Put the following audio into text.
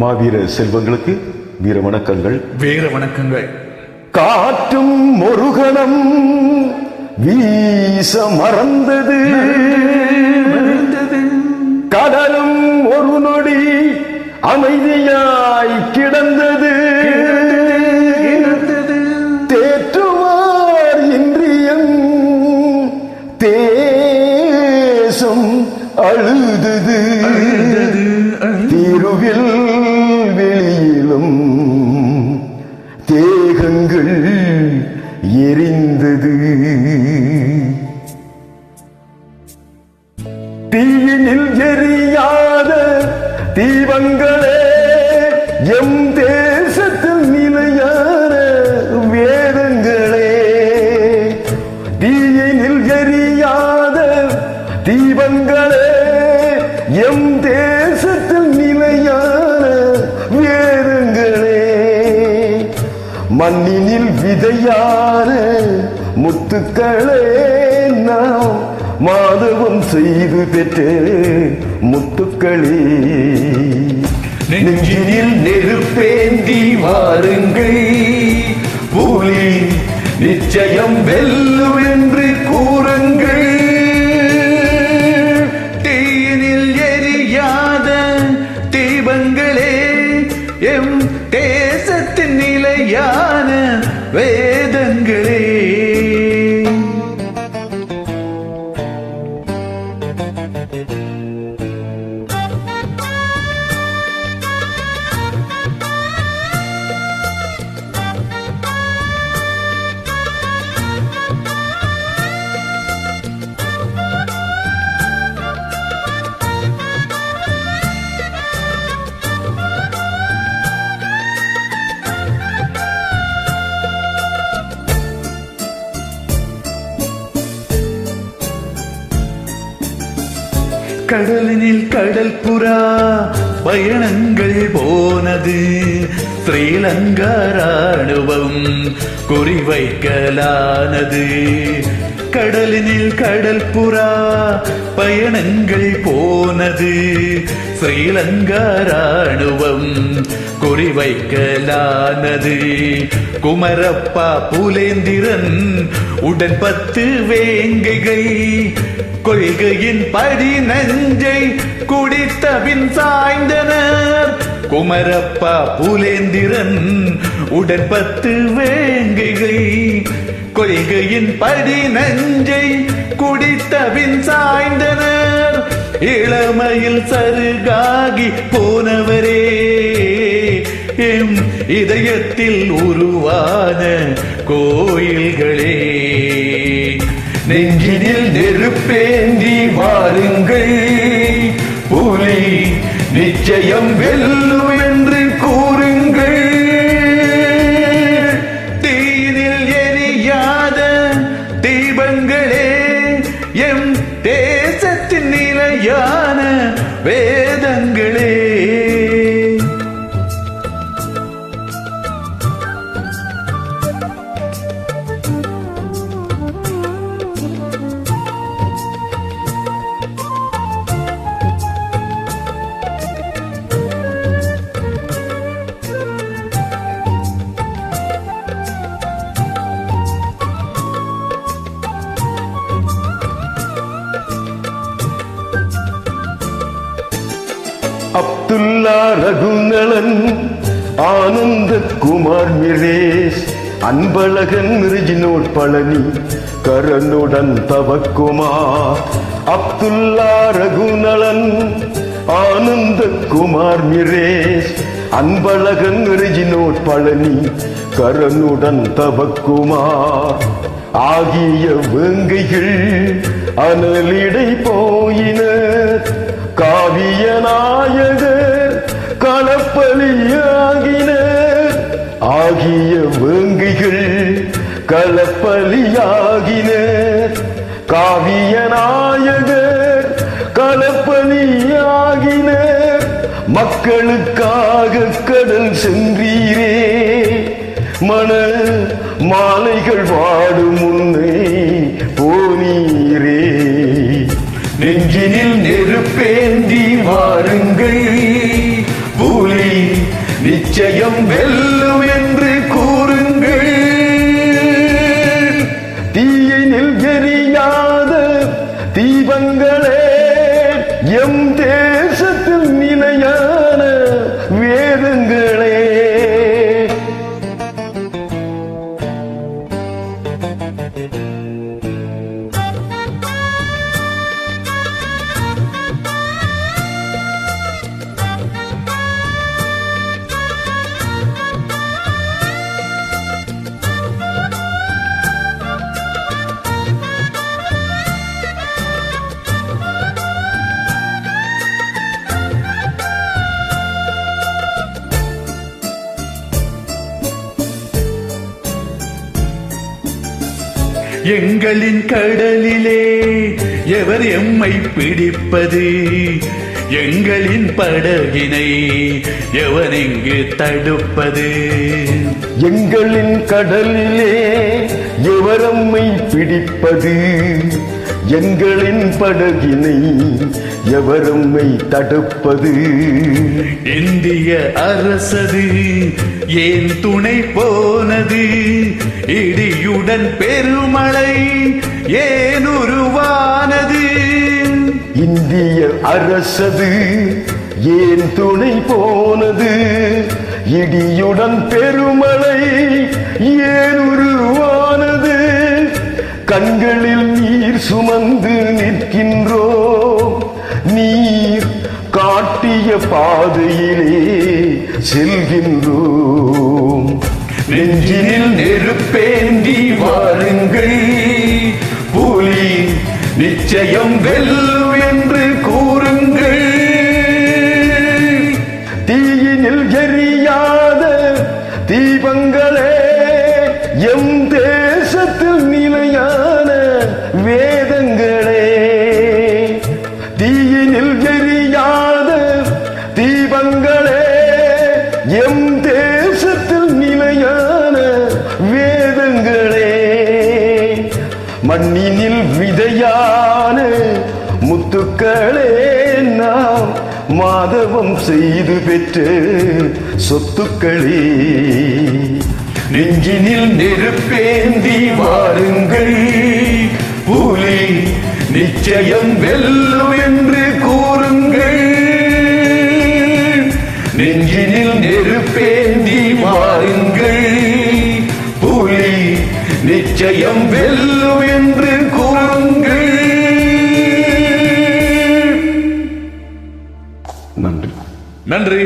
மாவீர செல்வங்களுக்கு வீர வணக்கங்கள். வீர வணக்கங்கள். காற்றும் ஒரு கணம் வீச மறந்தது. கடலும் ஒரு நொடி அமைதியாய் கிடந்தது. வெளியிலும் தேகங்கள் எரிந்தது. தீயினில் எரியாத தீபங்கள் மண்ணினில் விதையான முத்துக்களே நாம் மாதவம் செய்து பெற்ற முத்துக்களே. நெஞ்சினில் நெருப்பேந்தி வாருங்கள். புலி நிச்சயம் வெல்லுவென்று கடலினில் கடல் புறா பயணங்கள் போனது. ஸ்ரீலங்கா ராணுவம் குறிவைக்கலானது. கடலினில் கடல் புறா பயணங்கள் போனது. ஸ்ரீலங்கா ராணுவம் குறிவைக்கலானது. குமரப்பா புலேந்திரன் உடன் பத்து வேங்கைகள். கொள்கையின் படி நஞ்சை குடித்தபின் சாய்ந்தனர். குமரப்பா புலேந்திரன் உடற்பத்து வேங்கைகள். கொள்கையின் படி நஞ்சை குடித்தபின் சாய்ந்தனர். இளமையில் சருகாகி போனவரே. எம் இதயத்தில் உருவான கோயில்களே. நெஞ்சினில் நெருப்பேந்தி வாருங்கள். புலி நிச்சயம் வெல்லும் என்று அப்துல்லா ரகுநலன் ஆனந்த குமார் மிரேஷ் அன்பழகன் ரிஜினோட் பழனி கரனுடன் தவக்குமார் அப்துல்லா ரகுநலன் ஆனந்த குமார் மிரேஷ் அன்பழகன் ரிஜினோட் பழனி கரனுடன் தவக்குமார். ஆகிய வேங்கைகள் அனலிடை போயினர் காவிய நாயகர் களப்பலியாகினர் ஆகிய வேங்கிகள் களப்பலியாகினர் காவிய நாயகர் களப்பலியாகினர் மக்களுக்காக கடல் சென்றீரே. மன மாலைகள் வாடும் முன்னே நிச்சயம் எங்களின் கடலிலே எவர் எம்மை பிடிப்பது? எங்களின் படகினை எவர் இங்கு தடுப்பது? எங்களின் கடலிலே எவரம்மை பிடிப்பது? எங்களின் படகினை எவரம்மை தடுப்பது? இந்திய அரசது ஏன் துணை போனது? இடியுடன் பெருமழை ஏன் உருவானது? இந்திய அரசது ஏன் துணை போனது? இடியுடன் பெருமழை ஏன் உருவானது? கண்களில் நீர் சுமந்து நிற்கின்றோம் நீர் காட்டிய பாதையிலே செல்கின்றோம். நெஞ்சினில் நெருப்பேந்தி நிச்சயம் வெல்லும் மண்ணினில் விதையான முத்துக்களே நாம் மாதவம் செய்து பெற்று சொத்துக்களே. நெஞ்சினில் நெருப்பேந்தி வாருங்கள். புலி நிச்சயம் வெல்லும் என்று நிச்சயம் வெல்லும் என்று கூறுங்கள். நன்றி. நன்றி.